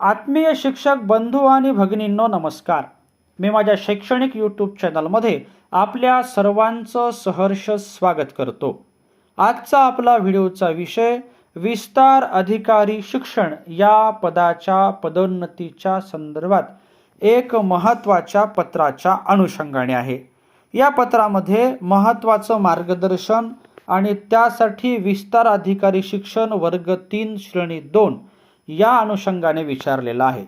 आत्मीय शिक्षक बंधू आणि भगिनींनो नमस्कार. मी माझ्या शैक्षणिक यूट्यूब चॅनलमध्ये आपल्या सर्वांचं सहर्ष स्वागत करतो. आजचा आपला व्हिडिओचा विषय विस्तार अधिकारी शिक्षण या पदाच्या पदोन्नतीच्या संदर्भात एक महत्त्वाच्या पत्राच्या अनुषंगाने आहे. या पत्रामध्ये महत्त्वाचं मार्गदर्शन आणि त्यासाठी विस्तार अधिकारी शिक्षण वर्ग तीन श्रेणी दोन या अनुषंगाने विचारलेलं आहे.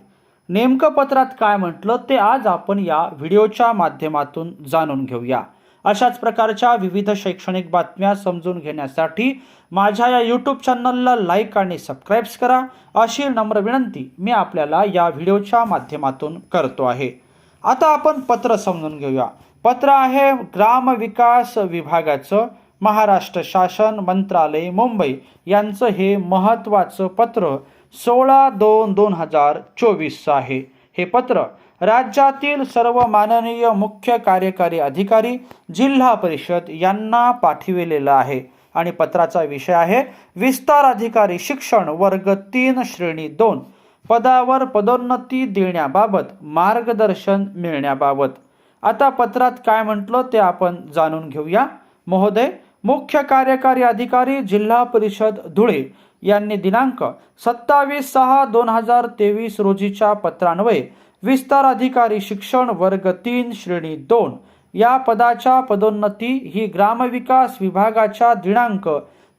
नेमकं पत्रात काय म्हटलं ते आज आपण या व्हिडिओच्या माध्यमातून जाणून घेऊया. अशाच प्रकारच्या विविध शैक्षणिक बातम्या समजून घेण्यासाठी माझ्या या यूट्यूब चॅनलला लाईक आणि सबस्क्राईब्स करा. अशी नम्र विनंती मी आपल्याला या व्हिडिओच्या माध्यमातून करतो आहे. आता आपण पत्र समजून घेऊया. पत्र आहे ग्रामविकास विभागाचं महाराष्ट्र शासन मंत्रालय मुंबई. यांचं हे महत्त्वाचं पत्र सोळा दोन दोन हजार चोवीस आहे. हे पत्र राज्यातील सर्व माननीय मुख्य कार्यकारी अधिकारी जिल्हा परिषद यांना पाठविलेलं आहे. आणि पत्राचा विषय आहे विस्तार अधिकारी शिक्षण वर्ग तीन श्रेणी दोन पदावर पदोन्नती देण्याबाबत मार्गदर्शन मिळण्याबाबत. आता पत्रात काय म्हटलं ते आपण जाणून घेऊया. महोदय मुख्य कार्यकारी अधिकारी जिल्हा परिषद धुळे यांनी दिनांक सत्तावीस सहा दोन हजार तेवीस रोजीच्या पत्रान्वये विस्तार अधिकारी शिक्षण वर्ग तीन श्रेणी दोन या पदाच्या पदोन्नती ही ग्रामविकास विभागाच्या दिनांक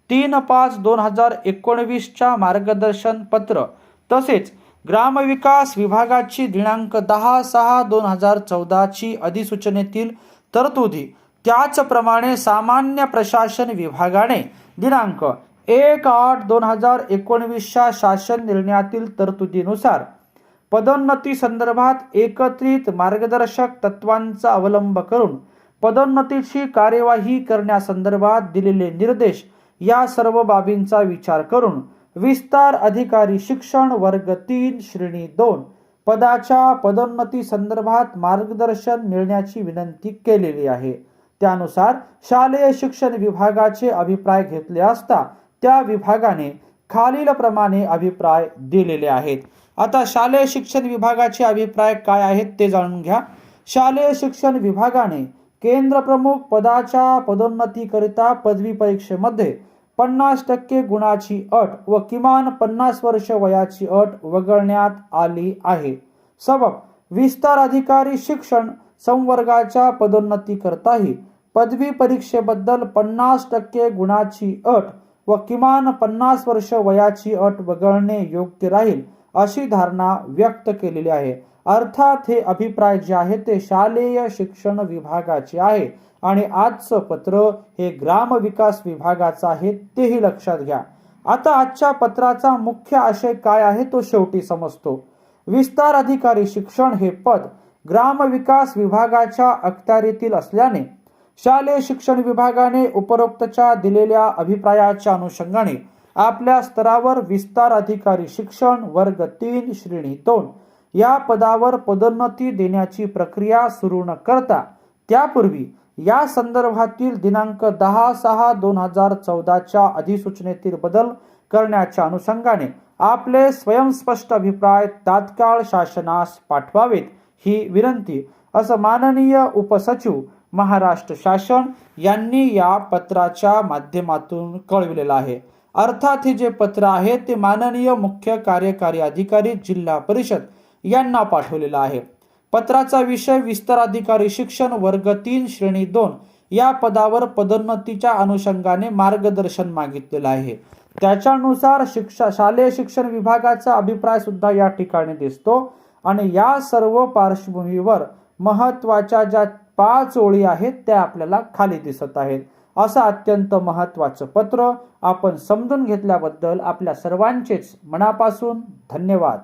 तीन पाच दोन हजार एकोणवीसच्या मार्गदर्शन पत्र तसेच ग्रामविकास विभागाची दिनांक दहा सहा दोन हजार चौदाची अधिसूचनेतील तरतुदी त्याचप्रमाणे सामान्य प्रशासन विभागाने दिनांक एक आठ दोन हजार एकोणवीसच्या शासन निर्णयातील तरतुदीनुसार पदोन्नती संदर्भात एकत्रित मार्गदर्शक तत्वांचा अवलंब करून पदोन्नतीची कार्यवाही करण्यासंदर्भात दिलेले निर्देश या सर्व बाबींचा विचार करून विस्तार अधिकारी शिक्षण वर्ग तीन श्रेणी दोन पदाच्या पदोन्नती संदर्भात मार्गदर्शन मिळण्याची विनंती केलेली आहे. त्यानुसार शालेय शिक्षण विभागाचे अभिप्राय घेतले असता त्या विभागाने खालीलप्रमाणे अभिप्राय दिलेले आहेत. आता शालेय शिक्षण विभागाचे अभिप्राय काय आहेत ते जाणून घ्या. शालेय शिक्षण विभागाने केंद्र प्रमुख पदाच्या पदोन्नतीकरिता पदवी परीक्षेमध्ये पन्नास टक्के गुणाची अट व किमान पन्नास वर्ष वयाची अट वगळण्यात आली आहे. सबब विस्तार अधिकारी शिक्षण संवर्गाच्या पदोन्नतीकरताही पदवी परीक्षेबद्दल पन्नास टक्के गुणाची अट व किमान पन्नास वर्ष वयाची अट वगळणे योग्य राहील अशी धारणा व्यक्त केलेली आहे. अर्थात हे अभिप्राय जे आहे ते शालेय शिक्षण विभागाचे आहे आणि आजचं पत्र हे ग्रामविकास विभागाचं आहे तेही लक्षात घ्या. आता आजच्या पत्राचा मुख्य आशय काय आहे तो शेवटी समजतो. विस्तार अधिकारी शिक्षण हे पद ग्रामविकास विभागाच्या अखत्यारीतील असल्याने शालेय शिक्षण विभागाने उपरोक्तच्या दिलेल्या अभिप्रायाच्या अनुषंगाने आपल्या स्तरावर विस्तार अधिकारी शिक्षण वर्ग तीन श्रेणी दोन या पदावर पदोन्नती देण्याची प्रक्रिया सुरू न करता त्यापूर्वी या संदर्भातील दिनांक दहा सहा दोन हजार चौदाच्या अधिसूचनेतील बदल करण्याच्या अनुषंगाने आपले स्वयंस्पष्ट अभिप्राय तात्काळ शासनास पाठवावेत ही विनंती असं माननीय उपसचिव महाराष्ट्र शासन यांनी या पत्राच्या माध्यमातून कळविलेलं आहे. अर्थात हे जे पत्र आहे ते माननीय मुख्य कार्यकारी अधिकारी जिल्हा परिषद यांना पाठवलेलं आहे. पत्राचा विषय विस्तार अधिकारी शिक्षण वर्ग तीन श्रेणी दोन या पदावर पदोन्नतीच्या अनुषंगाने मार्गदर्शन मागितलेलं आहे. त्याच्यानुसार शिक्षा शालेय शिक्षण विभागाचा अभिप्राय सुद्धा या ठिकाणी दिसतो आणि या सर्व पार्श्वभूमीवर महत्त्वाच्या ज्या पाच ओळी आहेत त्या आपल्याला खाली दिसत आहेत. असं अत्यंत महत्वाचं पत्र आपण समजून घेतल्याबद्दल आपल्या सर्वांचेच मनापासून धन्यवाद.